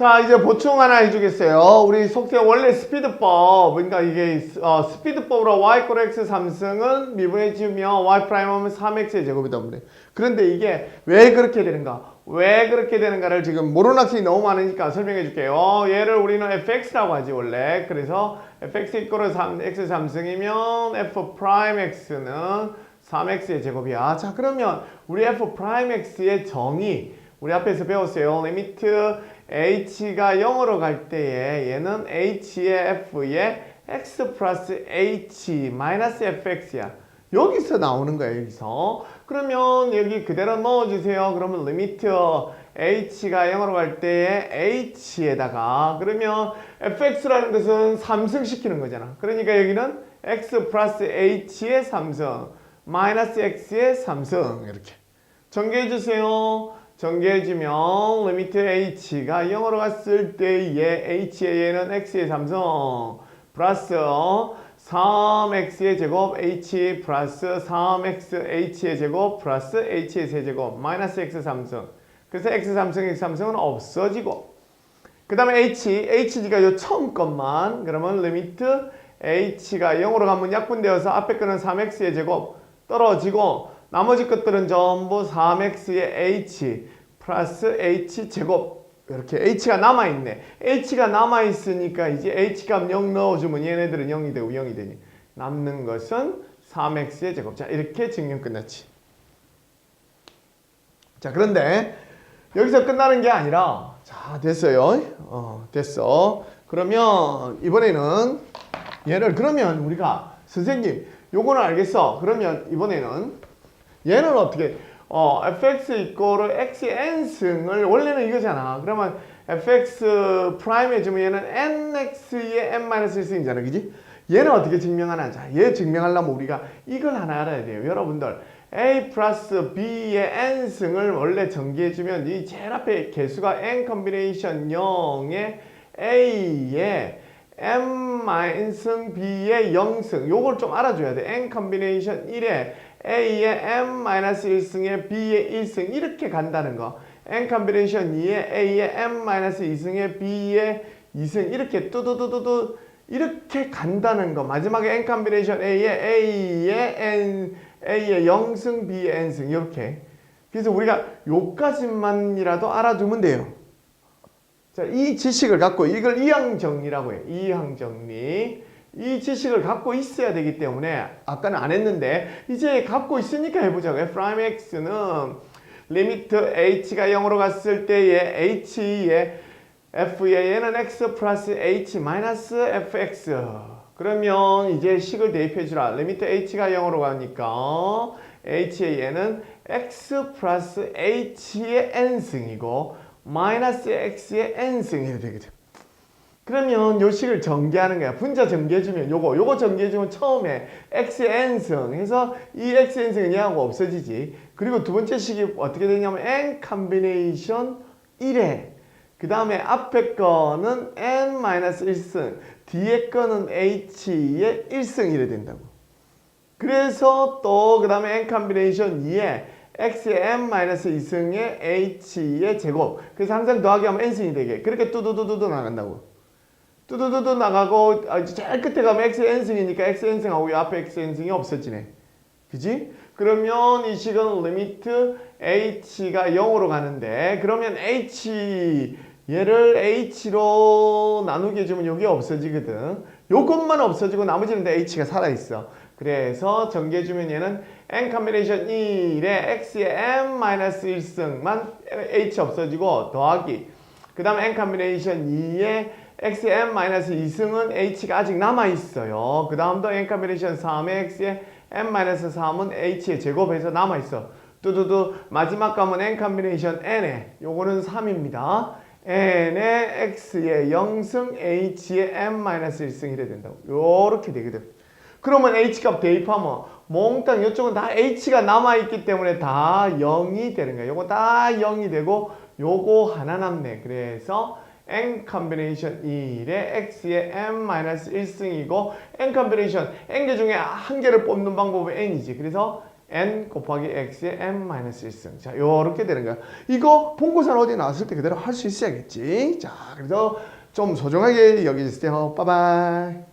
자 이제 보충 하나 해주겠어요. 우리 속세 원래 스피드법 그러니까 이게 어, 스피드법으로 y 꼴 x 3승은 미분해지면 y 프라임 하면 3x의 제곱이다 보네. 그런데 이게 왜 그렇게 되는가? 왜 그렇게 되는가를 지금 모르는 학생이 너무 많으니까 설명해 줄게요. 얘를 우리는 fx라고 하지 원래. 그래서 fx 이꼴 3 x 3승이면 f 프라임 x는 3x의 제곱이야. 자 그러면 우리 f 프라임 x의 정의 우리 앞에서 배웠어요. 리미트 h가 0으로 갈 때에 얘는 h의 f의 x 플러스 h 마이너스 fx야. 여기서 나오는 거야 여기서. 그러면 여기 그대로 넣어주세요. 그러면 리미트 h가 0으로 갈 때에 h에다가 그러면 fx라는 것은 3승 시키는 거잖아. 그러니까 여기는 x 플러스 h의 3승 마이너스 x의 3승 이렇게 전개해 주세요. 전개해주면 리미트 h가 0으로 갔을 때얘 h의 얘는 x의 3승 플러스 3x의 제곱 h 플러스 3x h의 제곱 플러스 h의 세제곱 마이너스 x 3승 그래서 x 3승 x 3승은 없어지고. 그 다음에 h h가 요 처음 것만 그러면 리미트 h가 0으로 가면 약분되어서 앞에 거는 3x의 제곱 떨어지고 나머지 것들은 전부 3x의 h 플러스 h 제곱 이렇게 h가 남아있네. h가 남아있으니까 이제 h값 0 넣어주면 얘네들은 0이 되고 0이 되니 남는 것은 3x의 제곱. 자 이렇게 증명 끝났지. 자 그런데 여기서 끝나는 게 아니라 자 됐어요. 어 됐어. 그러면 이번에는 얘를 그러면 우리가 선생님 요거는 알겠어. 그러면 이번에는 얘는 어떻게 어 fx 이꼬르 x의 n승을 원래는 이거잖아. 그러면 fx 프라임 해주면 얘는 nx의 n-1승이잖아. 그지? 얘는 어떻게 증명하나? 자, 얘 증명하려면 우리가 이걸 하나 알아야 돼요. 여러분들 a 플러스 b의 n승을 원래 전개해주면 이 제일 앞에 개수가 n 컨비네이션 0의 a의 m-승 b의 0승 요걸 좀 알아줘야 돼. n 컨비네이션 1에 a의 m-1승에 b의 1승 이렇게 간다는 거. n 컨비네이션 2에 a의 m-2승에 b의 2승 이렇게 뚜두두두두 이렇게 간다는 거. 마지막에 n 컨비네이션 a에 a의 n a의 0승 b의 n승 이렇게. 그래서 우리가 요까지만이라도 알아두면 돼요. 자, 이 지식을 갖고 이걸 이항 정리라고 해요. 이항 정리. 이 지식을 갖고 있어야 되기 때문에 아까는 안 했는데 이제 갖고 있으니까 해보자고. 프라임 x는 리미트 h가 0으로 갔을 때의 h의 f의 얘는 x 플러스 h 마이너스 fx 그러면 이제 식을 대입해 주라. 리미트 h가 0으로 가니까 h의 얘는 x 플러스 h의 n승이고 마이너스 x의 n승이 되거든. 그러면 요 식을 전개하는 거야. 분자 전개해주면 요거, 요거 전개해주면 처음에 x의 n승 해서 이 x의 n승은 얘하고 없어지지. 그리고 두 번째 식이 어떻게 되냐면 n 컨비네이션 1에 그 다음에 앞에 거는 n-1승, 뒤에 거는 h의 1승 이래 된다고. 그래서 또 그 다음에 n 컨비네이션 2에 x의 n-2승의 h의 제곱. 그래서 항상 더하기 하면 n승이 되게. 그렇게 뚜두두두두 나간다고. 뚜두두두 나가고 아, 제일 끝에 가면 x n승이니까 x n승하고 이 앞에 x n승이 없어지네. 그지? 그러면 이 식은 리미트 h가 0으로 가는데 그러면 h 얘를 h로 나누게 해주면 여기 없어지거든. 요것만 없어지고 나머지는 다 h가 살아있어. 그래서 전개해주면 얘는 n 컨비네이션 1에 x의 n-1승만 h 없어지고 더하기 그 다음에 n 컨비네이션 2에 x의 n-2승은 h가 아직 남아있어요. 그 다음도 n 컨비네이션 3에 x의 n-3은 h의 제곱해서 남아있어. 뚜두두 마지막 감은 n 컨비네이션 n에 요거는 3입니다. n의 x의 0승 h의 n-1승 이래 된다고. 요렇게 되거든. 그러면 h값 대입하면 몽땅 이쪽은 다 h가 남아있기 때문에 다 0이 되는 거야. 요거 다 0이 되고 요거 하나 남네. 그래서 n 컨비네이션 1에 x의 n-1승이고 n 컨비네이션 n개 중에 한 개를 뽑는 방법은 n이지. 그래서 n 곱하기 x의 n 마이너스 1승. 자, 요렇게 되는 거야. 이거 본고사는 어디 나왔을 때 그대로 할 수 있어야겠지. 자, 그래서 좀 소중하게 여기주세요. 빠바이.